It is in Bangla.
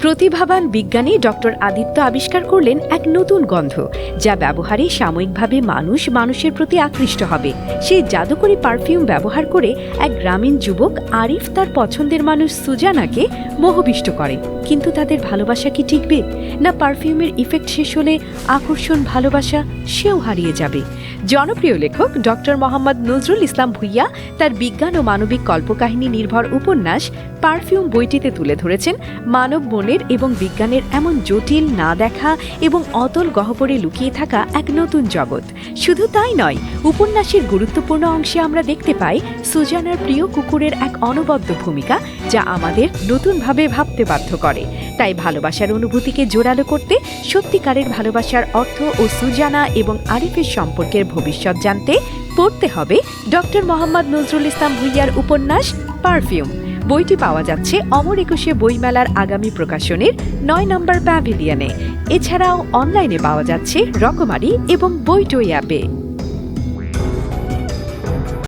প্রতিভাবান বিজ্ঞানী ডক্টর আদিত্য আবিষ্কার করলেন এক নতুন গন্ধ, যা ব্যবহারে সাময়িকভাবে মানুষ মানুষের প্রতি আকৃষ্ট হবে। সেই জাদুকরী পারফিউম ব্যবহার করে এক গ্রামীণ যুবক আরিফ তার পছন্দের মানুষ সুজানাকে মোহবিষ্ট করে। কিন্তু তাদের ভালোবাসা কি টিকবে? না পারফিউমের ইফেক্ট শেষ হলে আকর্ষণ, ভালোবাসা সেও হারিয়ে যাবে? জনপ্রিয় লেখক ডক্টর মোহাম্মদ নজরুল ইসলাম ভুইয়া তার বিজ্ঞান ও মানবিক কল্পকাহিনী নির্ভর উপন্যাস পারফিউম বইটিতে তুলে ধরেছেন মানব মনের এবং বিজ্ঞানের এমন জটিল না দেখা এবং অতল গহ্বরে লুকিয়ে থাকা এক নতুন জগৎ। শুধু তাই নয়, উপন্যাসের গুরুত্বপূর্ণ অংশে আমরা দেখতে পাই সুজানার প্রিয় কুকুরের এক অনবদ্য ভূমিকা, যা আমাদের নতুনভাবে ভাবতে বাধ্য করে। তাই ভালোবাসার অনুভূতিকে জোরালো করতে, সত্যিকারের ভালোবাসার অর্থ ও সুজানা এবং আরিফের সম্পর্কের ভবিষ্যৎ জানতে পড়তে হবে ডক্টর মোহাম্মদ নজরুল ইসলাম ভুইয়ার উপন্যাস পারফিউম। বইটি পাওয়া যাচ্ছে অমর একুশে বইমেলার আগামী প্রকাশনের নয় নম্বর প্যাভিলিয়নে। এছাড়াও অনলাইনে পাওয়া যাচ্ছে রকমারি এবং বইটই অ্যাপে।